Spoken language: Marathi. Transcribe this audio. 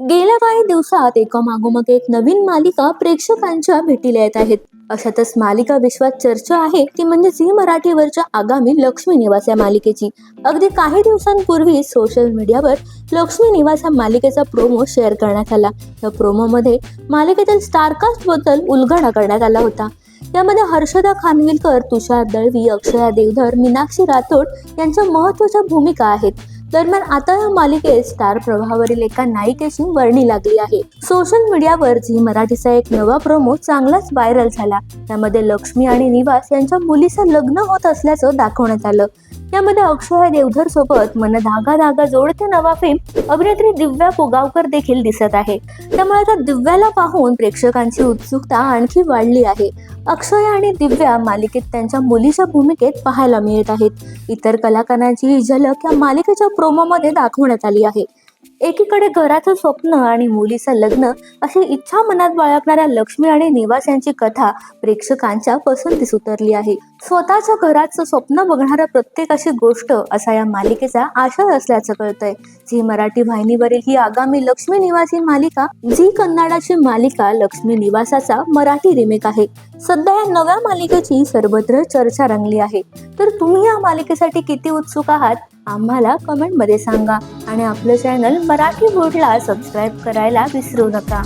गेल्या काही दिवसात एकामागोमाग एक नवीन मालिका प्रेक्षकांच्या भेटीला येत आहेत. अशातच मालिका विश्वात चर्चा आहे. ती म्हणजे झी मराठीवरच्या आगामी लक्ष्मी निवास या मालिकेची. अगदी काही दिवसांपूर्वी सोशल मीडियावर लक्ष्मी निवास या मालिकेचा प्रोमो शेअर करण्यात आला. या प्रोमोमध्ये मालिकेतील स्टारकास्टबद्दल उलगडा करण्यात आला होता. यामध्ये हर्षदा खानविलकर तुषार दळवी अक्षया देवधर मीनाक्षी राठोड यांच्या महत्त्वाच्या भूमिका आहेत. दरम्यान आता या मालिकेत स्टार प्रवाहावरील एका नायिकेची वर्णी लागली आहे. सोशल मीडियावर झी मराठीचा एक नवा प्रोमो चांगलाच व्हायरल झाला. त्यामध्ये लक्ष्मी आणि निवास यांच्या मुलीचं लग्न होत असल्याचं दाखवण्यात आलं. यामध्ये अक्षय देवधर सोबत मन धागा धागा जोडते नवा फेम अभिनेत्री दिव्या पुगावकर देखील दिसत आहे. त्यामुळे आता दिव्याला पाहून प्रेक्षकांची उत्सुकता आणखी वाढली आहे. अक्षय आणि दिव्या मालिकेत त्यांच्या मुलीच्या भूमिकेत पाहायला मिळत आहेत. इतर कलाकारांची ही झलक या मालिकेच्या प्रोमोमध्ये दाखवण्यात आली आहे. एकीकडे घराचं स्वप्न आणि मुलीचं लग्न अशी इच्छा मनात बाळगणाऱ्या लक्ष्मी आणि निवास यांची कथा प्रेक्षकांच्या पसंतीस उतरली आहे. स्वतःच्या घराचं स्वप्न बघणाऱ्या प्रत्येक अशी गोष्ट असा या मालिकेचा आशय असल्याचं कळतंय. झी मराठी वाहिनीवरील ही आगामी लक्ष्मी निवास ही मालिका झी कन्नडाची मालिका लक्ष्मी निवासाचा मराठी रिमेक आहे. सध्या या नव्या मालिकेची सर्वत्र चर्चा रंगली आहे. तर तुम्ही या मालिकेसाठी किती उत्सुक आहात? आम्हाला कमेंटमध्ये सांगा आणि आपलं चॅनल मराठी बोर्डला सबस्क्राईब करायला विसरू नका.